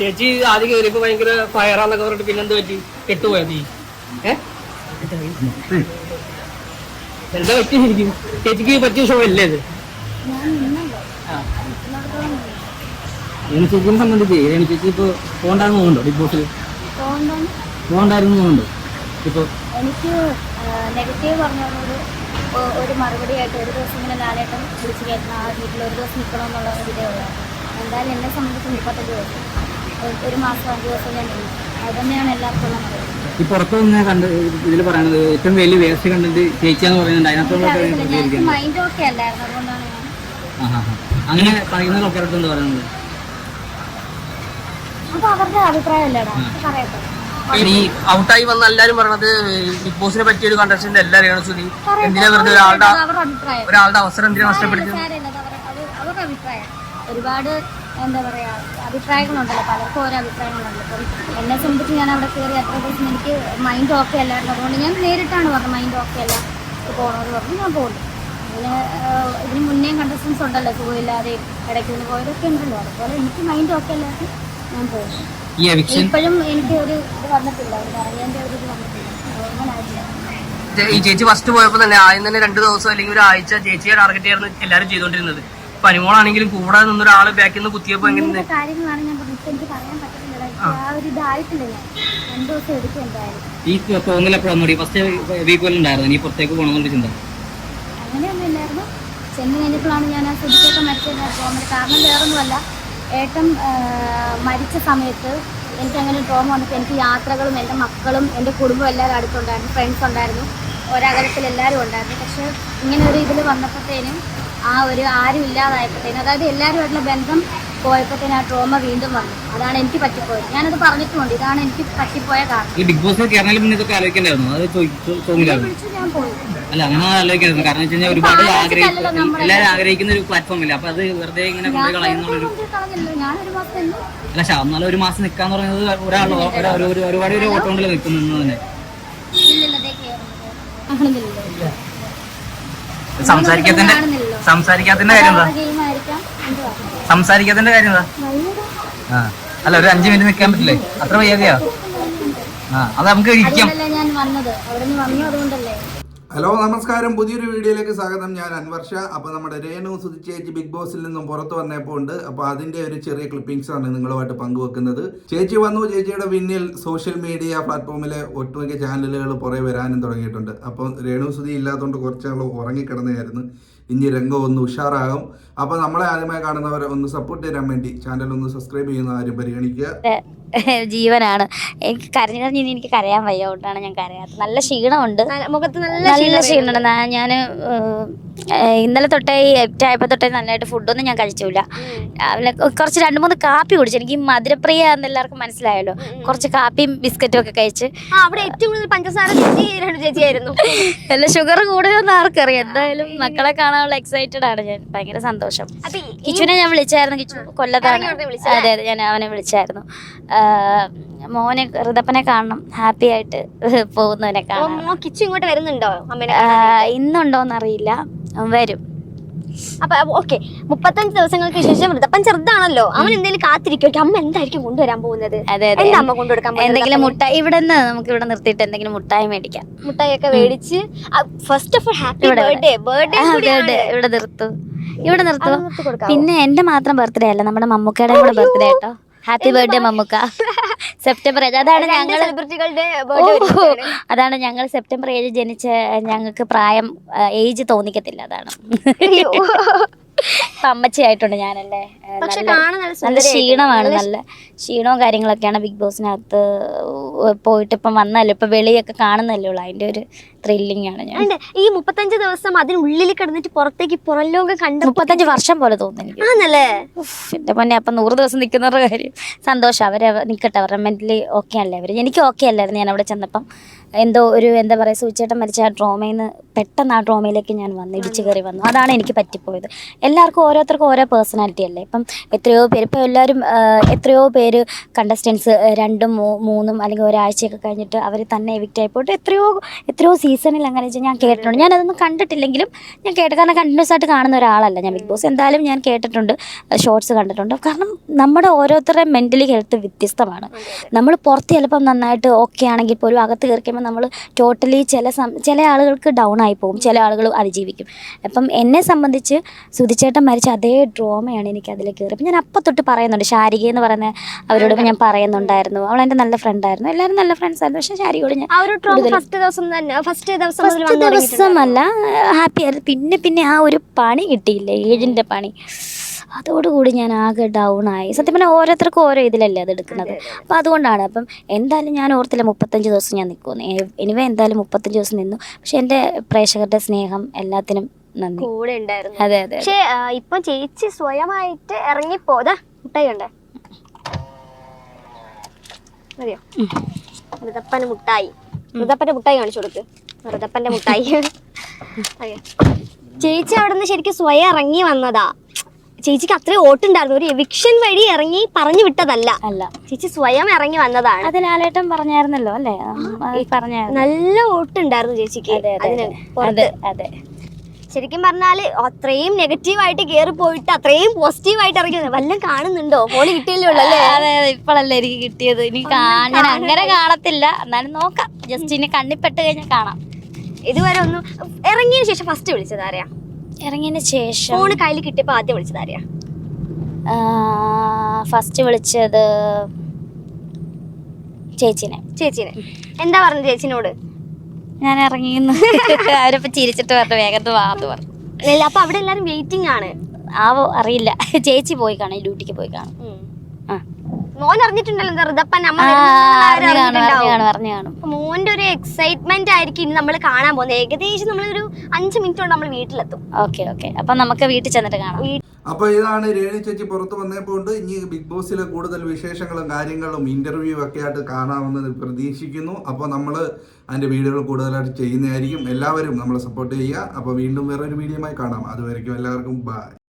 ചേച്ചി ആദ്യം കയറിയപ്പോ ഭയങ്കര ഫയറാന്നൊക്കെ പറഞ്ഞിട്ട് പിന്നെന്ത് പറ്റി? കെട്ടുപോയത് നീ? എന്താ പറ്റിയിരിക്കും ചേച്ചിക്ക് പറ്റിയ ഷോ അല്ലേ ഇത്? ചേച്ചിനെ സംബന്ധിച്ച് രേണു ചേച്ചി ഇപ്പൊ പോണ്ടാന്ന് പോകണ്ടോ ബിഗ് ബോസിൽ പോകണ്ടായിരുന്നു പോകണ്ടോ ഇപ്പൊ എനിക്ക് നെഗറ്റീവ് പറഞ്ഞവരോട് ഒ- ഒരു മറുപടി ആയിട്ട് ഒരു ദിവസം ഇങ്ങനെ നാലേട്ടം വിളിച്ചു കയറ്റണം ആ വീട്ടിൽ ഒരു ദിവസം നിൽക്കണമെന്നുള്ള ഒരു ഇതേ ഉള്ളൂ. എന്തായാലും എന്നെ സംബന്ധിച്ച് മുപ്പത്തഞ്ച് ദിവസം. ഒരു- മാസം അഞ്ച് ദിവസം ഞാൻ നിന്നു. അത് തന്നെയാണ് എല്ലാവർക്കും ഈ പുറത്തു നിന്ന് കണ്ട് ഇതിൽ പറയുന്നത് ഏറ്റവും വലിയ വേസ്റ്റ് കണ്ടിട്ട് ചേച്ചിയാന്ന് പറയുന്നുണ്ട്. പ്രതികരിക്കുന്നത് മൈൻഡ് ഓക്കെ അല്ലായിരുന്നു. അതുകൊണ്ടാണ്. അങ്ങനെ പറയുന്ന ആൾക്കാരുടെ എന്താ പറയുന്നത്? അത് അവരുടെ അഭിപ്രായമല്ലേടാ? പറയട്ടെ. ഈ ഔട്ടായി വന്ന എല്ലാരും പറയണത് ബിഗ് ബോസിനെ പറ്റിയ ഒരു കണ്ടസ്റ്റന്റ് എല്ലാ രേണുസുതി എന്തിനാ വെറുതെ ഒരാളുടെ അവസരം എന്തിനാ നഷ്ടപ്പെടുത്തി അവരുടെ അഭിപ്രായം. ഒരുപാട് എന്താ പറയാ അഭിപ്രായങ്ങളുണ്ടല്ലോ പലർക്കും ഓരോ അഭിപ്രായങ്ങളുണ്ട് അപ്പം എന്നെ സംബന്ധിച്ച് ഞാൻ അവിടെ കയറി അത്ര ദിവസം എനിക്ക് മൈൻഡ് ഓക്കെ അല്ലായിരുന്നു അതുകൊണ്ട് ഞാൻ നേരിട്ടാണ് പറഞ്ഞത് മൈൻഡ് ഓക്കെ അല്ല പോകണമെന്ന് പറഞ്ഞു ഞാൻ പോകുന്നു പിന്നെ ഇതിന് മുന്നേ കണ്ടസ്റ്റൻസ് ഉണ്ടല്ലോ സുഖമില്ലാതെ ഇടയ്ക്ക് നിന്ന് പോയതൊക്കെ ഉണ്ടല്ലോ. അതുപോലെ എനിക്ക് മൈൻഡ് ഓക്കെ അല്ലാതെ ഞാൻ പോകുന്നു ഈ എവിക്ഷൻ ഇപ്പോഴും എനിക്ക് ഒരു ഇത് വന്നിട്ടില്ല. ഒരു പറഞ്ഞതിന്റെ ഒരു ഇത് വന്നിട്ടില്ല. ഈ ചേച്ചി ഫസ്റ്റ് പോയപ്പോൾ തന്നെ ആദ്യം തന്നെ രണ്ട് ദിവസം അല്ലെങ്കിൽ ഒരു ആഴ്ച ചേച്ചിയെ ടാർഗറ്റ് ചെയ്യാറ് എല്ലാരും ചെയ്തോണ്ടിരുന്നത് ഇപ്പൊ അനുമോളാണെങ്കിലും കൂടെ നിന്ന് ഒരാൾ ബാക്കിൽ നിന്ന് കുത്തിയപ്പോ എങ്ങനെ കാര്യങ്ങളാണ് ഞാൻ എനിക്ക് പറയാൻ പറ്റുന്നില്ല ആ ഒരു ഇതായിട്ടില്ല ഞാൻ. രണ്ടു ദിവസം എടുക്കും എന്തായാലും. ഈ തോന്നൽ എപ്പോഴാണ് ഫസ്റ്റ് വീക്ക് ഉണ്ടായിരുന്നു? ഇനി പുറത്തേക്ക് പോകണമെന്നുള്ള ചിന്ത. അങ്ങനെയൊന്നും ഇല്ലായിരുന്നു. ചെന്ന് കഴിഞ്ഞപ്പോഴാണ് ഞാൻ ആ സുധിക്കൊക്കെ മരിച്ചത്. ട്രോമ കാരണം വേറൊന്നുമല്ല. ഏട്ടൻ മരിച്ച സമയത്ത് എനിക്ക് അങ്ങനെ ട്രോമ വന്നപ്പോൾ എനിക്ക് യാത്രകളും എന്റെ മക്കളും എന്റെ കുടുംബം എല്ലാവരും അടുത്തുണ്ടായിരുന്നു. ഫ്രണ്ട്സ് ഉണ്ടായിരുന്നു. ഒരകലത്തിൽ എല്ലാവരും ഉണ്ടായിരുന്നു. പക്ഷെ ഇങ്ങനെ ഒരു ഇതിൽ വന്നപ്പോഴത്തേനും ആ ഒരു ആരും ഇല്ലാതായപ്പോഴത്തേനും അതായത് എല്ലാവരുമായിട്ടുള്ള ബന്ധം പോയപ്പോഴത്തേനും ആ ട്രോമ വീണ്ടും വന്നു. അതാണ് എനിക്ക് പറ്റിപ്പോയത്. ഞാനത് പറഞ്ഞിട്ടുണ്ട് ഇതാണ് എനിക്ക് പറ്റിപ്പോയ കാരണം. ഈ ബിഗ് ബോസിൽ പിന്നെ ഇതൊക്കെ ആലോചിക്കണ്ടായിരുന്നു? അത് തോന്നില്ലായിരുന്നു വിളിച്ചു ഞാൻ പോയി. അല്ല അങ്ങനെ ആലോചിക്കരുത് കാരണം വെച്ച് കഴിഞ്ഞാൽ ഒരുപാട് ആഗ്രഹിക്കുന്ന എല്ലാവരും ആഗ്രഹിക്കുന്ന ഒരു പ്ലാറ്റ്ഫോം ഇല്ല? അപ്പൊ അത് വെറുതെ ഇങ്ങനെ കളയുന്നുള്ളൊരു തന്നെ അല്ല പക്ഷെ എന്നാലും ഒരു മാസം നിക്കാന്ന് പറയുന്നത് ഒരാൾ ഒരാ- ഒരു- ഒരു- ഒരുപാട് ഒരു ഓട്ടോണ്ടിൽ നിൽക്കുന്നു തന്നെ. സംസാരിക്കാൻ ദേ സംസാരിക്കാത്തിന്റെ കാര്യം എന്താ? സംസാരിക്കാത്തിന്റെ കാര്യം എന്താ? ആ. അല്ല ഒരു അഞ്ചു മിനിറ്റ് നിൽക്കാൻ പറ്റില്ലേ? അത്ര വയ്യാതെയാ ആ അത് നമുക്ക് ഇരിക്കാം. ഹലോ നമസ്കാരം. പുതിയൊരു വീഡിയോയിലേക്ക് സ്വാഗതം. ഞാൻ അൻവർഷ. അപ്പോൾ നമ്മുടെ രേണു സുധിച്ചേച്ചി ബിഗ് ബോസിൽ നിന്നും പുറത്തു വന്നപ്പോൾ ഉണ്ട്. അപ്പോൾ അതിന്റെ ഒരു ചെറിയ ക്ലിപ്പിംഗ്സ് ആണ് നിങ്ങളുമായിട്ട് പങ്കുവെക്കുന്നത്. ചേച്ചി വന്നു. ചേച്ചിയുടെ പിന്നിൽ സോഷ്യൽ മീഡിയ പ്ലാറ്റ്ഫോമിലെ ഒട്ടുമിക്ക ചാനലുകൾ പുറകെ വരാനും തുടങ്ങിയിട്ടുണ്ട്. അപ്പോൾ രേണു സുധി ഇല്ലാത്തതുകൊണ്ട് കുറച്ചാൾ ഉറങ്ങിക്കിടന്നായിരുന്നു ഇനി രംഗം ഒന്ന് ഉഷാറാകും. അപ്പൊ നമ്മളെ ആദ്യമായി കാണുന്നവരെ ഒന്ന് സപ്പോർട്ട് ചെയ്യാൻ വേണ്ടി ചാനൽ ഒന്ന് സബ്സ്ക്രൈബ് ചെയ്യുന്ന ആരും പരിഗണിക്കുക. ജീവനാണ്. എനിക്ക് കരഞ്ഞു കരഞ്ഞു എനിക്ക് കരയാൻ വയ്യ കൊണ്ടാണ് ഞാൻ കരയാത്തത്. നല്ല ക്ഷീണമുണ്ട്. മുഖത്ത് നല്ല നല്ല ക്ഷീണമുണ്ട്. ഞാൻ ഇന്നലെ തൊട്ടേ ഈ എപ്റ്റ് ആയപ്പോൾ തൊട്ടേ നല്ലതായിട്ട് ഫുഡൊന്നും ഞാൻ കഴിച്ചില്ല. രാവിലെ കുറച്ച് രണ്ട് മൂന്ന് കാപ്പി കുടിച്ചു. എനിക്ക് ഈ മധുരപ്രിയ എന്ന് എല്ലാവർക്കും മനസ്സിലായല്ലോ. കുറച്ച് കാപ്പിയും ബിസ്ക്കറ്റും ഒക്കെ കഴിച്ച്. ആ അവിടെ ഏറ്റവും കൂടുതൽ പഞ്ചസാര ചേച്ചിയായിരുന്നു. അല്ല ഷുഗർ കൂടുതലൊന്നും ആർക്കറിയാം. എന്തായാലും മക്കളെ കാണാനുള്ള എക്സൈറ്റഡ് ആണ്. ഞാൻ ഭയങ്കര സന്തോഷം. കിച്ചുവിനെ ഞാൻ വിളിച്ചായിരുന്നു. കിച്ചു കൊല്ലത്താണ്? അതെ അതെ ഞാൻ അവനെ വിളിച്ചായിരുന്നു. മോനെ ഋതപ്പനെ കാണണം. ഹാപ്പി ആയിട്ട് പോകുന്നവനെ കാണാം കിച്ചു ഇങ്ങോട്ട് വരുന്നുണ്ടോ? ഇന്നുണ്ടോന്നറിയില്ല. വരും. അപ്പൊ ഓക്കെ മുപ്പത്തഞ്ച് ദിവസങ്ങൾക്ക് ശേഷം വൃദ്ധപ്പൻ ചെറുതാണല്ലോ. അവൻ എന്തെങ്കിലും കാത്തിരിക്കും. അമ്മ എന്തായിരിക്കും കൊണ്ടുവരാൻ പോകുന്നത്? എന്താ അമ്മ കൊണ്ടുകൊടുക്കാൻ എന്തെങ്കിലും മുട്ടായി ഇവിടെ നിന്ന് നമുക്ക് ഇവിടെ നിർത്തിയിട്ട് എന്തെങ്കിലും മുട്ടായി മേടിക്കാം. മുട്ടായിയൊക്കെ മേടിച്ച് first of all happy birthday birthday ഇവിടെ. നിർത്തു. ഇവിടെ നിർത്തൂ? പിന്നെ എന്റെ മാത്രം ബർത്ത്ഡേ അല്ല നമ്മുടെ മമ്മൂക്കയുടെ കൂടെ ബർത്ത്ഡേ കേട്ടോ ഹാപ്പി ബർത്ത്ഡേ മമ്മൂക്ക. സെപ്റ്റംബർ ഏഴ് അതാണ് ഞങ്ങൾ സെലിബ്രിറ്റികളുടെ അതാണ് ഞങ്ങൾ സെപ്റ്റംബർ ഏഴ് ജനിച്ച ഞങ്ങൾക്ക് പ്രായം ഏജ് തോന്നിക്കത്തില്ല അതാണ്. അമ്മച്ചയായിട്ടുണ്ട് ഞാനല്ലേ. പക്ഷെ നല്ല-. ക്ഷീണമാണ് നല്ല ക്ഷീണവും കാര്യങ്ങളൊക്കെയാണ് ബിഗ് ബോസിനകത്ത് പോയിട്ട് ഇപ്പം വന്നല്ലോ ഇപ്പം വെളിയൊക്കെ കാണുന്നല്ലേ ഉള്ളൂ അതിന്റെ ഒരു ത്രില്ലിംഗ് ആണ് ഞാൻ. ഉണ്ട്. ഈ മുപ്പത്തഞ്ച് ദിവസം അതിനുള്ളിൽ കിടന്നിട്ട് പുറത്തേക്ക് പുറം ലോകം കണ്ട മുപ്പത്തഞ്ച് വർഷം പോലെ തോന്നുന്നു എനിക്ക്. ആണല്ലേ ഉഫ്, എന്റെ പൊന്നെ അപ്പം നൂറ് ദിവസം നിൽക്കുന്നവരുടെ കാര്യം. സന്തോഷം അവരെ നിൽക്കട്ടെ അവരുടെ മെന്റലി ഓക്കെ അല്ലേ അവർ എനിക്ക് ഓക്കെ അല്ലായിരുന്നു ഞാൻ അവിടെ ചെന്നപ്പം. എന്തോ ഒരു എന്താ പറയുക സൂചേട്ടൻ മരിച്ച ആ ഡ്രോമയിൽ നിന്ന് പെട്ടെന്ന് ആ ഡ്രോമയിലേക്ക് ഞാൻ വന്നു ഇടിച്ചു കയറി വന്നു. അതാണ് എനിക്ക് പറ്റിപ്പോയത്. എല്ലാവർക്കും ഓരോരുത്തർക്കും ഓരോ പേഴ്സണാലിറ്റി അല്ലേ? ഇപ്പം എത്രയോ പേര് ഇപ്പം എല്ലാവരും ആ, എത്രയോ പേര് കണ്ടസ്റ്റൻസ് രണ്ടും മൂ- മൂന്നും അല്ലെങ്കിൽ ഒരാഴ്ചയൊക്കെ കഴിഞ്ഞിട്ട് അവർ തന്നെ എവിക്റ്റ് ആയിപ്പോട്ട് എത്രയോ എത്രയോ സീസണിൽ അങ്ങനെ വെച്ചാൽ ഞാൻ കേട്ടിട്ടുണ്ട്. ഞാൻ അതൊന്നും കണ്ടിട്ടില്ലെങ്കിലും ഞാൻ കേട്ട കാരണം കണ്ടിന്യൂസ് ആയിട്ട് കാണുന്ന ഒരാളല്ല ഞാൻ ബിഗ് ബോസ്. എന്തായാലും ഞാൻ കേട്ടിട്ടുണ്ട്. ഷോർട്സ് കണ്ടിട്ടുണ്ട്. കാരണം നമ്മുടെ ഓരോരുത്തരുടെ മെന്റലി ഹെൽത്ത് വ്യത്യസ്തമാണ്. നമ്മൾ പുറത്ത് ചിലപ്പം നന്നായിട്ട് ഓക്കെ ആണെങ്കിൽ പോലും അകത്ത് കയറി കഴിയുമ്പോൾ നമ്മൾ ടോട്ടലി ചില ചില ആളുകൾക്ക് ഡൗൺ ആയി പോകും. ചില ആളുകൾ അതിജീവിക്കും. അപ്പം എന്നെ സംബന്ധിച്ച് സുധിച്ചേട്ടൻ മരിച്ച അതേ ഡ്രോമയാണ് എനിക്ക് അതിൽ കയറി അപ്പം ഞാൻ അപ്പം തൊട്ട് പറയുന്നുണ്ട്. ശാരിക എന്ന് പറയുന്ന അവരോട് ഞാൻ പറയുന്നുണ്ടായിരുന്നു. അവൾ എന്റെ നല്ല ഫ്രണ്ടായിരുന്നു എല്ലാവരും നല്ല ഫ്രണ്ട്സ് ആയിരുന്നു. പക്ഷേ ശാരികയോട് ഞാൻ ഫസ്റ്റ് ദിവസം തന്നെ ഫസ്റ്റ് ഫസ്റ്റ് ദിവസം തുടങ്ങിയിട്ടുണ്ടോ? ദിവസമല്ല ഹാപ്പി ആയിരുന്നു. പിന്നെ പിന്നെ ആ ഒരു പണി കിട്ടിയില്ല ഏഴിന്റെ പണി. അതോടുകൂടി ഞാൻ ആകെ ഡൗൺ ആയി. സത്യം പറഞ്ഞാൽ ഓരോരുത്തർക്കും ഓരോ ഇതിലല്ലേ അത് എടുക്കുന്നത്. അപ്പം അതുകൊണ്ടാണ് അപ്പം എന്തായാലും ഞാൻ ഓർത്തില്ല മുപ്പത്തഞ്ച് ദിവസം ഞാൻ നിൽക്കുന്നു എനിവേ എന്തായാലും മുപ്പത്തഞ്ച് ദിവസം നിന്നു. പക്ഷെ എന്റെ പ്രേക്ഷകരുടെ സ്നേഹം എല്ലാത്തിനും നന്ദി. കൂടെ ഉണ്ടായിരുന്നു. അതെ അതെ പക്ഷേ ഇപ്പൊ ചേച്ചി സ്വയമായിട്ട് ഇറങ്ങിപ്പോതാ മുട്ടായി കണ്ടേ. മതിയോ? മൃതപ്പന് മുട്ടായി. മൃതപ്പന്റെ മുട്ടായി കാണിച്ചു കൊടുക്ക്. മൃതപ്പന്റെ മുട്ടായി. ചേച്ചി അവിടെ നിന്ന് ശരിക്കും സ്വയം ഇറങ്ങി വന്നതാ. ചേച്ചിക്ക് അത്രയും ഓട്ടുണ്ടായിരുന്നു. ഒരു എവിക്ഷൻ വഴി ഇറങ്ങി പറഞ്ഞു വിട്ടതല്ല. അല്ല. ചേച്ചി സ്വയം ഇറങ്ങി വന്നതാണ്. അത് ലാലേട്ടൻ പറഞ്ഞായിരുന്നല്ലോ അല്ലേ? നല്ല ഓട്ടുണ്ടായിരുന്നു ചേച്ചിക്ക്. അതെ അതെ അതിന് അതെ പുറത്ത് അതെ ശരിക്കും പറഞ്ഞാൽ അത്രയും നെഗറ്റീവായിട്ട് കയറി പോയിട്ട് അത്രയും പോസിറ്റീവായിട്ട് ഇറങ്ങി. വല്ലതും കാണുന്നുണ്ടോ? ഫോണ് കിട്ടിയല്ലേ ഉള്ളൂ അല്ലേ? അതെ അതെ ഇപ്പോഴല്ലേ എനിക്ക് കിട്ടിയത്. ഇനി ഞാൻ അങ്ങനെ കാണത്തില്ല. എന്നാലും നോക്കാം. ജസ്റ്റ് ഇനി കണ്ണിപ്പെട്ട് കഴിഞ്ഞാൽ കാണാം. ഇതുവരെ ഒന്നും ഇറങ്ങിയതിന് ശേഷം ഫസ്റ്റ് വിളിച്ചത് ആരെയാ? ഇറങ്ങിയതിന് ശേഷം ഫോണ് കയ്യിൽ കിട്ടിയപ്പോൾ ആദ്യം വിളിച്ചത് ആരെയാ? ഫസ്റ്റ് വിളിച്ചത് ചേച്ചിനെ. ചേച്ചിനെ. എന്താ പറഞ്ഞത് ചേച്ചിനോട്? ഞാൻ ഇറങ്ങിയെന്ന് അവരപ്പോ ചിരിച്ചിട്ട് പറഞ്ഞു വേഗത്ത് വാന്ന് പറഞ്ഞു. ഇല്ല, അപ്പൊ അവിടെ എല്ലാരും വെയിറ്റിംഗ് ആണ്. ആവോ അറിയില്ല. ചേച്ചി പോയി കാണും ഡ്യൂട്ടിക്ക് പോയി കാണും. ആ. മോൻ അറിഞ്ഞിട്ടുണ്ടല്ലോ എന്താ ഋതപ്പൻ അമ്മ അറിഞ്ഞു കാണും മോന്റെ ഒരു എക്സൈറ്റ്മെന്റ് ആയിരിക്കും ഇനി നമ്മൾ കാണാൻ പോകുന്നത്. ഏകദേശം നമ്മളൊരു അഞ്ച് മിനിറ്റ് കൊണ്ട് നമ്മൾ വീട്ടിലെത്തും. Okay okay. അപ്പൊ നമുക്ക് വീട്ടിൽ ചെന്നിട്ട് കാണാം. അപ്പോൾ ഇതാണ് രേണു ചേച്ചി പുറത്തു വന്നപ്പോൾ ഇനി ബിഗ് ബോസിലെ കൂടുതൽ വിശേഷങ്ങളും കാര്യങ്ങളും ഇന്റർവ്യൂ ഒക്കെ ആയിട്ട് കാണാമെന്ന് പ്രതീക്ഷിക്കുന്നു. അപ്പോൾ നമ്മൾ അതിന്റെ വീഡിയോകൾ കൂടുതലായിട്ട് ചെയ്യുന്നതായിരിക്കും. എല്ലാവരും നമ്മളെ സപ്പോർട്ട് ചെയ്യുക. അപ്പോൾ വീണ്ടും വേറൊരു വീഡിയോയുമായി കാണാം. അതുവരെയ്ക്കും എല്ലാവർക്കും ബൈ